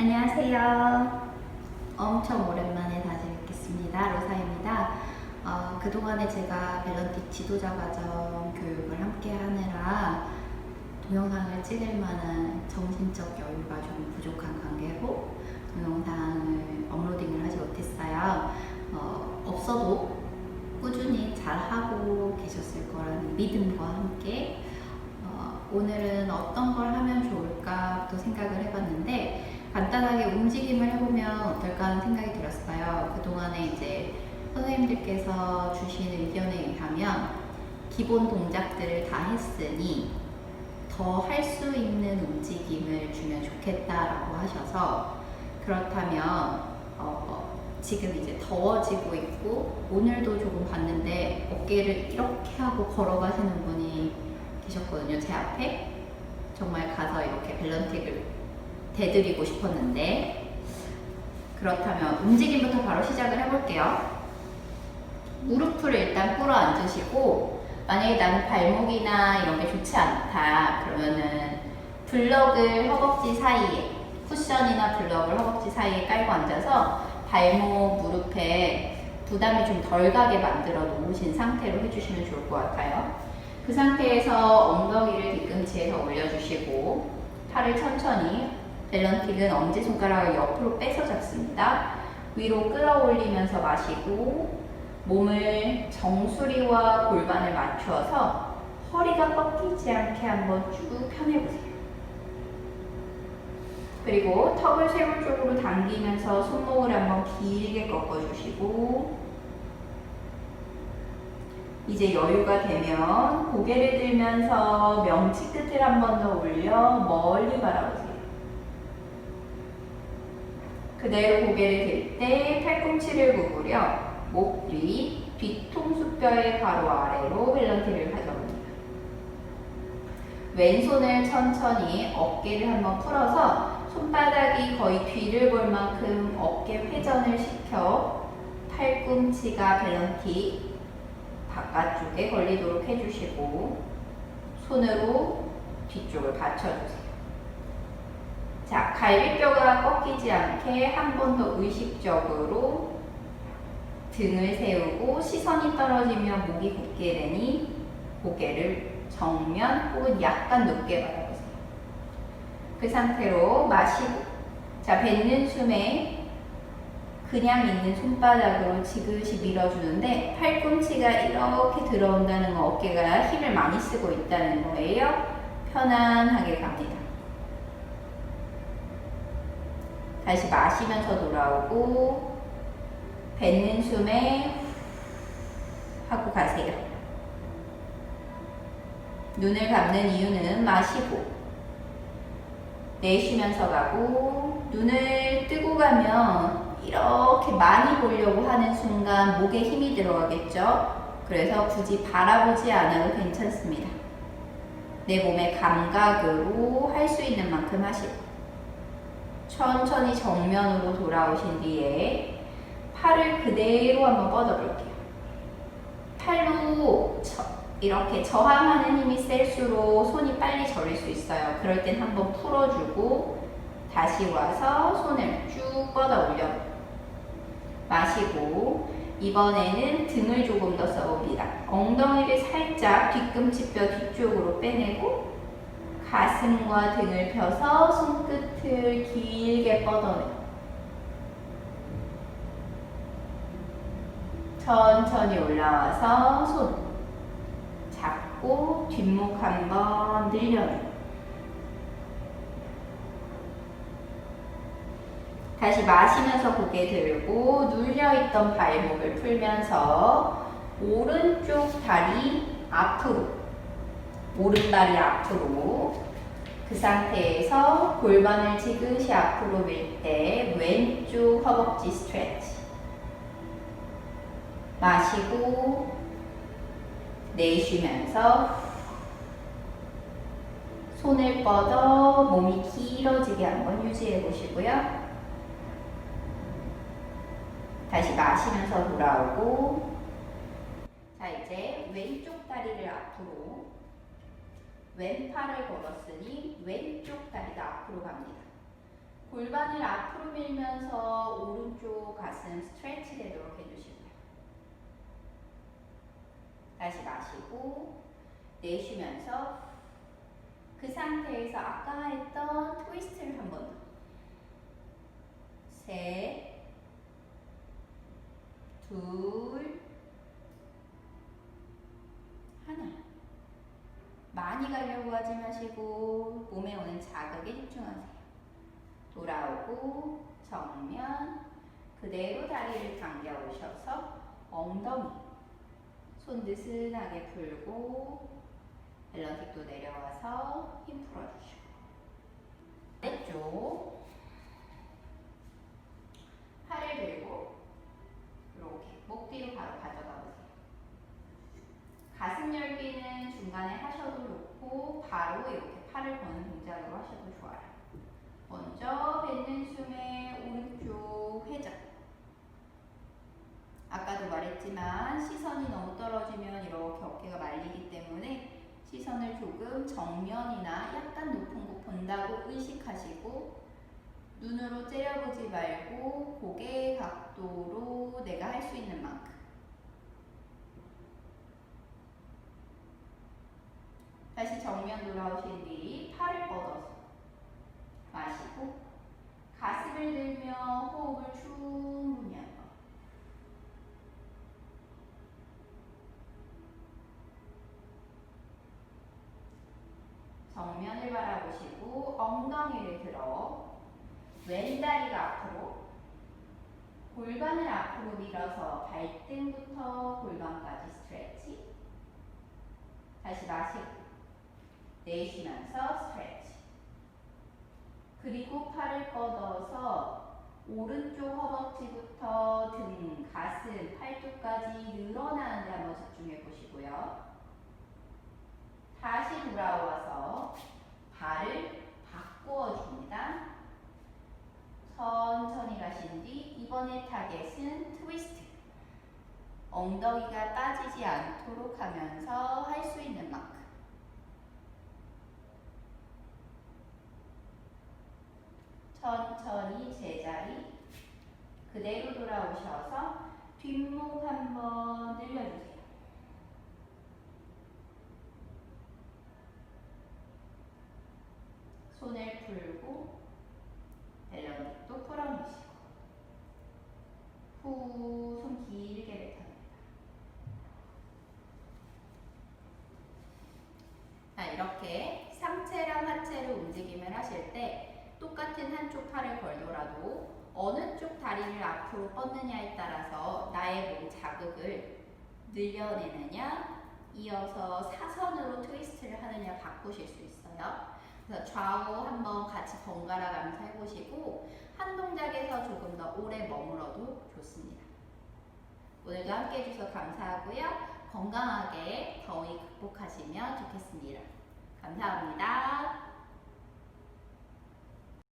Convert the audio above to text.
안녕하세요. 엄청 오랜만에 다시 뵙겠습니다. 로사입니다. 어, 그동안에 제가 밸런틱 지도자 과정 교육을 함께 하느라 동영상을 찍을 만한 정신적 여유가 좀 부족한 관계로 동영상을 업로딩을 하지 못했어요. 어, 없어도 꾸준히 잘 하고 계셨을 거라는 믿음과 함께 어, 오늘은 어떤 걸 하면 좋을까부터 생각을 해봤는데 움직임을 해보면 어떨까 하는 생각이 들었어요. 그동안에 이제 선생님들께서 주신 의견에 의하면 기본 동작들을 다 했으니 더 할 수 있는 움직임을 주면 좋겠다라고 하셔서 그렇다면 어, 지금 이제 더워지고 있고 오늘도 조금 봤는데 어깨를 이렇게 하고 걸어가시는 분이 계셨거든요. 제 앞에 정말 가서 이렇게 밸런틱을 대드리고 싶었는데 그렇다면 움직임부터 바로 시작을 해볼게요. 무릎을 일단 꿇어 앉으시고 만약에 나는 발목이나 이런 게 좋지 않다 그러면은 블럭을 허벅지 사이에 쿠션이나 블럭을 허벅지 사이에 깔고 앉아서 발목 무릎에 부담이 좀 덜 가게 만들어 놓으신 상태로 해주시면 좋을 것 같아요. 그 상태에서 엉덩이를 뒤꿈치에서 올려주시고 팔을 천천히 밸런틱은 엄지손가락을 옆으로 빼서 잡습니다. 위로 끌어올리면서 마시고 몸을 정수리와 골반을 맞추어서 허리가 꺾이지 않게 한번 쭉 펴내보세요. 그리고 턱을 쇄골 쪽으로 당기면서 손목을 한번 길게 꺾어주시고 이제 여유가 되면 고개를 들면서 명치 끝을 한번 더 올려 멀리 바라보세요. 그대로 고개를 들 때 팔꿈치를 구부려 목 뒤, 뒤통수뼈의 바로 아래로 밸런티를 가져옵니다. 왼손을 천천히 어깨를 한번 풀어서 손바닥이 거의 뒤를 볼 만큼 어깨 회전을 시켜 팔꿈치가 밸런티 바깥쪽에 걸리도록 해주시고 손으로 뒤쪽을 받쳐주세요. 자, 갈비뼈가 꺾이지 않게 한 번 더 의식적으로 등을 세우고 시선이 떨어지면 목이 굳게 되니 고개를 정면 혹은 약간 높게 바라보세요. 그 상태로 마시고 자, 뱉는 숨에 그냥 있는 손바닥으로 지그시 밀어주는데 팔꿈치가 이렇게 들어온다는 건 어깨가 힘을 많이 쓰고 있다는 거예요. 편안하게 갑니다. 다시 마시면서 돌아오고 뱉는 숨에 하고 가세요. 눈을 감는 이유는 마시고 내쉬면서 가고 눈을 뜨고 가면 이렇게 많이 보려고 하는 순간 목에 힘이 들어가겠죠? 그래서 굳이 바라보지 않아도 괜찮습니다. 내 몸의 감각으로 할 수 있는 만큼 하시고 천천히 정면으로 돌아오신 뒤에 팔을 그대로 한번 뻗어볼게요. 팔로 저, 이렇게 저항하는 힘이 셀수록 손이 빨리 저릴 수 있어요. 그럴 땐 한번 풀어주고 다시 와서 손을 쭉 뻗어 올려 마시고 이번에는 등을 조금 더 써봅니다. 엉덩이를 살짝 뒤꿈치뼈 뒤쪽으로 빼내고 가슴과 등을 펴서 손끝을 길게 뻗어내요. 천천히 올라와서 손 잡고 뒷목 한번 늘려내요. 다시 마시면서 고개 들고 눌려있던 발목을 풀면서 오른쪽 다리 앞으로 오른다리 앞으로 그 상태에서 골반을 지그시 앞으로 밀 때 왼쪽 허벅지 스트레치 마시고 내쉬면서 손을 뻗어 몸이 길어지게 한번 유지해 보시고요. 다시 마시면서 돌아오고 자 이제 왼쪽 다리를 앞으로 왼팔을 걸었으니 왼쪽 다리가 앞으로 갑니다. 골반을 앞으로 밀면서 오른쪽 가슴 스트레치 되도록 해주시고요. 다시 마시고 내쉬면서 그 상태에서 아까 했던 트위스트를 한 번 더. 셋, 둘, 하나. 많이 가려고 하지 마시고 몸에 오는 자극에 집중하세요. 돌아오고 정면 그대로 다리를 당겨 오셔서 엉덩이 손 느슨하게 풀고 밸런틱도 내려와서 힘 풀어주시고 아래쪽 팔을 들고 이렇게 목 뒤로 바로 가져가. 가슴 열기는 중간에 하셔도 좋고 바로 이렇게 팔을 거는 동작으로 하셔도 좋아요. 먼저 뱉는 숨에 오른쪽 회전. 아까도 말했지만 시선이 너무 떨어지면 이렇게 어깨가 말리기 때문에 시선을 조금 정면이나 약간 높은 곳 본다고 의식하시고 눈으로 째려보지 말고 고개 각도로 내가 할 수 있는 만큼 다시 정면 돌아오신 뒤 팔을 뻗어서 마시고 가슴을 들며 호흡을 충분히 한 번. 정면을 바라보시고 엉덩이를 들어 왼다리가 앞으로 골반을 앞으로 밀어서 발등부터 골반까지 스트레치 다시 마시고 내쉬면서 스트레치 그리고 팔을 뻗어서 오른쪽 허벅지부터 등, 가슴, 팔뚝까지 늘어나는 데 한번 집중해 보시고요. 다시 돌아와서 발을 바꾸어 줍니다. 천천히 가신 뒤 이번에 타겟은 트위스트. 엉덩이가 빠지지 않도록 하면서 할 수 있는 만큼. 천천히 제자리 그대로 돌아오셔서 뒷목 한번 늘려주세요. 손을 풀고 밸런틱도 풀어내시고 후 손 길게 뱉어냅니다. 자, 이렇게 상체랑 하체로 움직임을 하실 때 똑같은 한쪽 팔을 걸더라도 어느 쪽 다리를 앞으로 뻗느냐에 따라서 나의 몸 자극을 늘려내느냐 이어서 사선으로 트위스트를 하느냐 바꾸실 수 있어요. 그래서 좌우 한번 같이 번갈아 가면서 해보시고 한 동작에서 조금 더 오래 머물러도 좋습니다. 오늘도 함께 해주셔서 감사하고요. 건강하게 더위 극복하시면 좋겠습니다. 감사합니다.